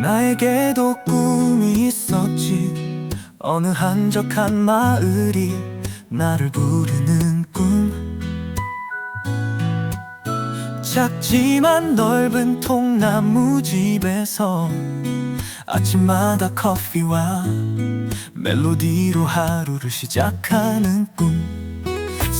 나에게도 꿈이 있었지. 어느 한적한 마을이 나를 부르는 꿈. 작지만 넓은 통나무 집에서 아침마다 커피와 멜로디로 하루를 시작하는 꿈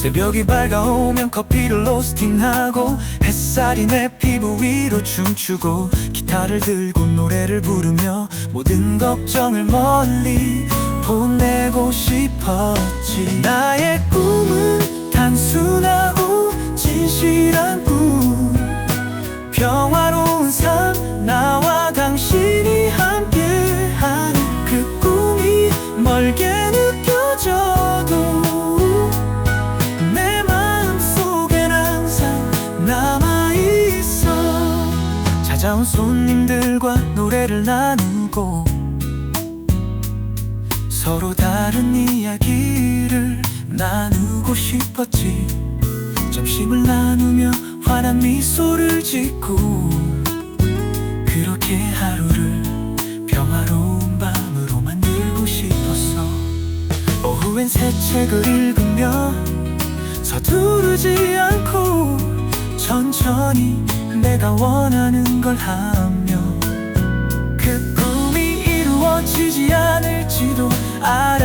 새벽이 밝아오면 커피를 로스팅하고 햇살이 내 피부 위로 춤추고 기타를 들고 노래를 부르며 모든 걱정을 멀리 보내고 싶었지. 나의 꿈은 단순하 찾아온 손님들과 노래를 나누고 서로 다른 이야기를 나누고 싶었지. 점심을 나누며 환한 미소를 짓고 그렇게 하루를 평화로운 밤으로 만들고 싶었어. 오후엔 새 책을 읽으며 서두르지 않고 천천히 내가 원하는 걸 하며 그 꿈이 이루어지지 않을지도 알